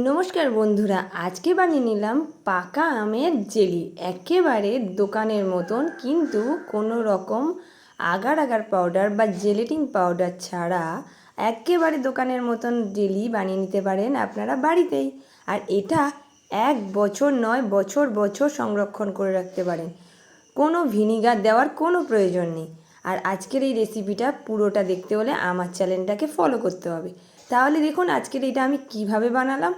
নমস্কার বন্ধুরা, আজকে বানিয়ে নিলাম পাকা আমের জেলি। একেবারে দোকানের মতন, কিন্তু কোনো রকম আগার আগার পাউডার বা জেলেটিং পাউডার ছাড়া একেবারে দোকানের মতন জেলি বানিয়ে নিতে পারেন আপনারা বাড়িতেই। আর এটা এক বছর নয়, বছর বছর সংরক্ষণ করে রাখতে পারেন। কোনো ভিনিগার দেওয়ার কোনো প্রয়োজন নেই। আর আজকের এই রেসিপিটা পুরোটা দেখতে হলে আমার চ্যানেলটাকে ফলো করতে হবে। তাহলে দেখুন আজকের এটা আমি কীভাবে বানালাম?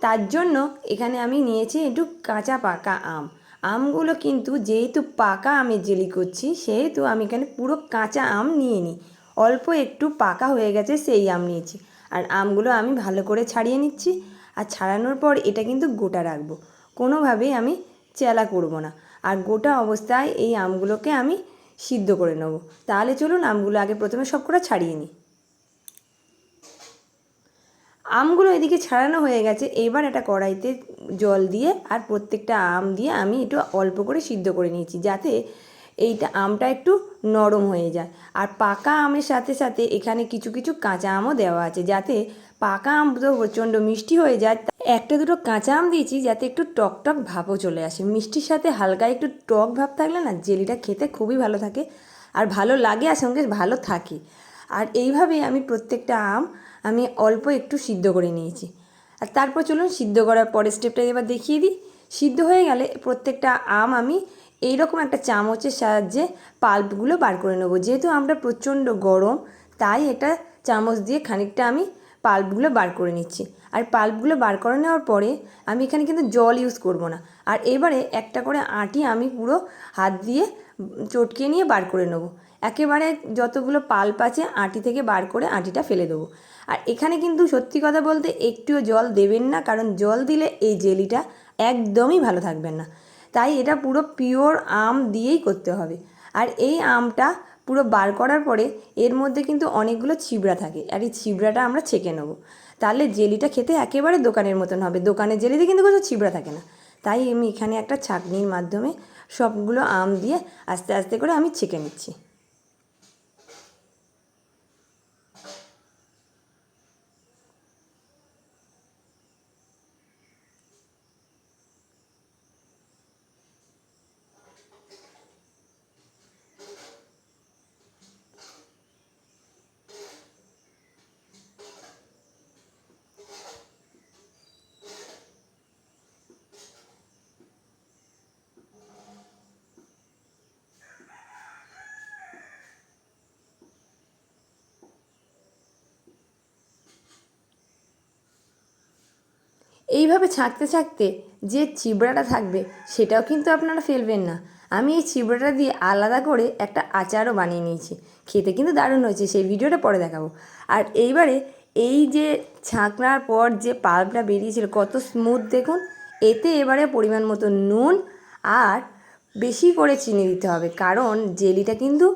তার জন্য এখানে আমি নিয়েছি একটু কাঁচা পাকা আম। আমগুলো কিন্তু যেহেতু পাকা আমের জেলি করছি, সেহেতু আমি এখানে পুরো কাঁচা আম নিয়ে নিই। অল্প একটু পাকা হয়ে গেছে সেই আম নিয়েছি। আর আমগুলো আমি ভালো করে ছাড়িয়ে নিচ্ছি। আর ছাড়ানোর পর এটা কিন্তু গোটা রাখব। কোনোভাবেই আমি চেলা করব না। আর গোটা অবস্থায় এই আমগুলোকে আমি সিদ্ধ করে নেব। তাহলে চলুন আমগুলো আগে প্রথমে সব ছাড়িয়ে নিই। আমগুলো এদিকে ছাড়ানো হয়ে গেছে। এবার একটা কড়াইতে জল দিয়ে আর প্রত্যেকটা আম দিয়ে আমি একটু অল্প করে সিদ্ধ করে নিয়েছি যাতে এইটা আমটা একটু নরম হয়ে যায়। আর পাকা আমের সাথে সাথে এখানে কিছু কিছু কাঁচা আমও দেওয়া আছে যাতে পাকা আম তো প্রচণ্ড মিষ্টি হয়ে যায়। একটা দুটো কাঁচা আম দিয়েছি যাতে একটু টক টক ভাবও চলে আসে। মিষ্টির সাথে হালকা একটু টক ভাব থাকলে না জেলিটা খেতে খুবই ভালো থাকে। আর ভালো লাগে আর সঙ্গে ভালো থাকে। আর এইভাবেই আমি প্রত্যেকটা আম আমি অল্প একটু সিদ্ধ করে নিয়েছি। আর তারপর চলুন সিদ্ধ করার পরের স্টেপটা এবার দেখিয়ে দিই। সিদ্ধ হয়ে গেলে প্রত্যেকটা আম আমি এই রকম একটা চামচের সাহায্যে পাল্পগুলো বার করে নেব। যেহেতু আমটা প্রচণ্ড গরম, তাই এটা চামচ দিয়ে খানিকটা আমি পাল্পগুলো বার করে নিচ্ছি। আর পাল্পগুলো বার করে নেওয়ার পরে আমি এখানে কিন্তু জল ইউজ করব না। আর এবারে একটা করে আটি আমি পুরো হাত দিয়ে চটকে নিয়ে বার করে নেব। একেবারে যতগুলো পাল্প আছে আটি থেকে বার করে আটিটা ফেলে দেবো। আর এখানে কিন্তু সত্যি কথা বলতে একটুও জল দেবেন না, কারণ জল দিলে এই জেলিটা একদমই ভালো থাকবেন না। তাই এটা পুরো পিওর আম দিয়েই করতে হবে। আর এই আমটা পুরো বার করার পরে এর মধ্যে কিন্তু অনেকগুলো ছিবড়া থাকে। আর এই ছিবড়াটা আমরা ছেঁকে নেব। তাহলে জেলিটা খেতে একেবারে দোকানের মতন হবে। দোকানের জেলিতে কিন্তু কোথাও ছিবড়া থাকে না। তাই আমি এখানে একটা ছাঁকনির মাধ্যমে সবগুলো আম দিয়ে আস্তে আস্তে করে আমি ছেঁকে নিচ্ছি। এইভাবে ছাঁকতে ছাঁকতে যে চিবড়াটা থাকবে সেটাও কিন্তু আপনারা ফেলবেন না। আমি এই চিবড়াটা দিয়ে আলাদা করে একটা আচারও বানিয়ে নিয়েছি। খেতে কিন্তু দারুণ হয়েছে, সেই ভিডিওটা পরে দেখাবো। আর এইবারে এই যে ছাঁকনার পর যে পাল্পটা বেরিয়েছিল, কত স্মুথ দেখুন। এতে এবারে পরিমাণ মতো নুন আর বেশি করে চিনি দিতে হবে, কারণ জেলিটা কিন্তু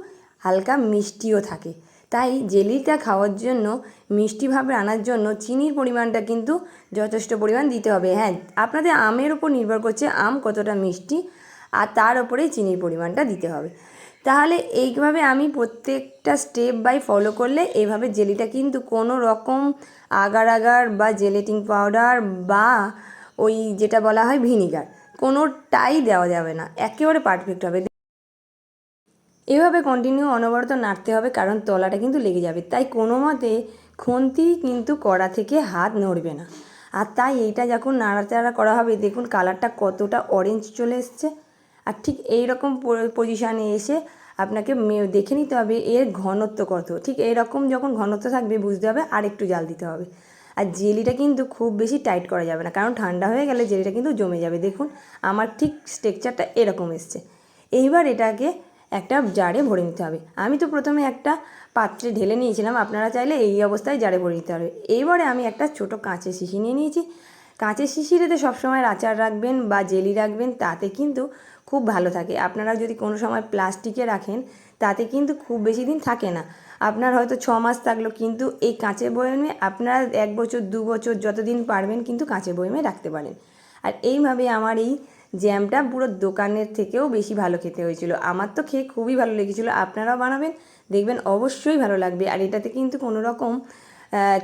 হালকা মিষ্টিও থাকে। তাই জেলিটা খাওয়ার জন্য মিষ্টিভাবে আনার জন্য চিনির পরিমাণটা কিন্তু যথেষ্ট পরিমাণ দিতে হবে। হ্যাঁ আপনাদের আমের ওপর নির্ভর করছে আম কতটা মিষ্টি আর তার ওপরেই চিনির পরিমাণটা দিতে হবে। তাহলে এইভাবে আমি প্রত্যেকটা স্টেপ বাই ফলো করলে এইভাবে জেলিটা কিন্তু কোনো রকম আগার আগার বা জেলেটিং পাউডার বা ওই যেটা বলা হয় ভিনিগার কোনোটাই দেওয়া যাবে না। একেবারে পারফেক্ট হবে। এভাবে কন্টিনিউ অনবরত নাড়তে হবে, কারণ তলাটা কিন্তু লেগে যাবে। তাই কোনো মতে খুন্তি কিন্তু কড়া থেকে হাত নড়বে না। আর তাই এইটা যখন নাড়াচাড়া করা হবে, দেখুন কালারটা কতটা অরেঞ্জ চলে এসছে। আর ঠিক এই রকম পজিশানে এসে আপনাকে দেখে নিতে হবে এর ঘনত্ব কত। ঠিক এরকম যখন ঘনত্ব থাকবে, বুঝতে হবে আর একটু জাল দিতে হবে। আর জেলিটা কিন্তু খুব বেশি টাইট করা যাবে না, কারণ ঠান্ডা হয়ে গেলে জেলিটা কিন্তু জমে যাবে। দেখুন, আমার ঠিক স্ট্রেকচারটা এরকম এসছে। এইবার এটাকে একটা জারে ভরে নিতে হবে। আমি তো প্রথমে একটা পাত্রে ঢেলে নিয়েছিলাম, আপনারা চাইলে এই অবস্থায় জারে ভরে নিতে হবে এইবারে আমি একটা ছোট কাঁচের শিশি নিয়ে নিয়েছি। কাঁচের শিশিরেতে সবসময় আচার রাখবেন বা জেলি রাখবেন, তাতে কিন্তু খুব ভালো থাকে। আপনারা যদি কোনো সময় প্লাস্টিকে রাখেন, তাতে কিন্তু খুব বেশি দিন থাকে না। আপনার হয়তো ছ মাস থাকল কিন্তু এই কাঁচের বয়মে আপনারা এক বছর, দু বছর যতদিন পারবেন কিন্তু কাঁচের বয়মে রাখতে পারেন। আর এইভাবে আমার এই জ্যামটা পুরো দোকানের থেকেও বেশি ভালো খেতে হয়েছিল। আমার তো খেয়ে খুবই ভালো লেগেছিলো। আপনারাও বানাবেন, দেখবেন অবশ্যই ভালো লাগবে। আর এটাতে কিন্তু কোনো রকম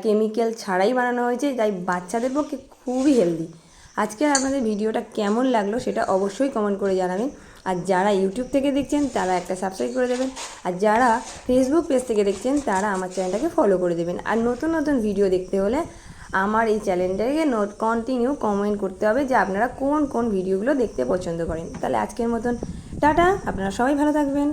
কেমিক্যাল ছাড়াই বানানো হয়েছে, তাই বাচ্চাদের পক্ষে খুবই হেলদি আজকে আপনাদের ভিডিওটা কেমন লাগল সেটা অবশ্যই কমেন্ট করে জানাবেন। আর যারা ইউটিউব থেকে দেখছেন, তারা একটা সাবস্ক্রাইব করে দেবেন। আর যারা ফেসবুক পেজ থেকে দেখছেন, তারা আমার চ্যানেলটাকে ফলো করে দেবেন। আর নতুন নতুন ভিডিও দেখতে হলে আমার এই চ্যানেলটাকে নোট কন্টিনিউ কমেন্ট করতে হবে যে আপনারা কোন কোন ভিডিওগুলো দেখতে পছন্দ করেন। তাহলে আজকের মতন, টাটা, আপনারা সবাই ভালো থাকবেন।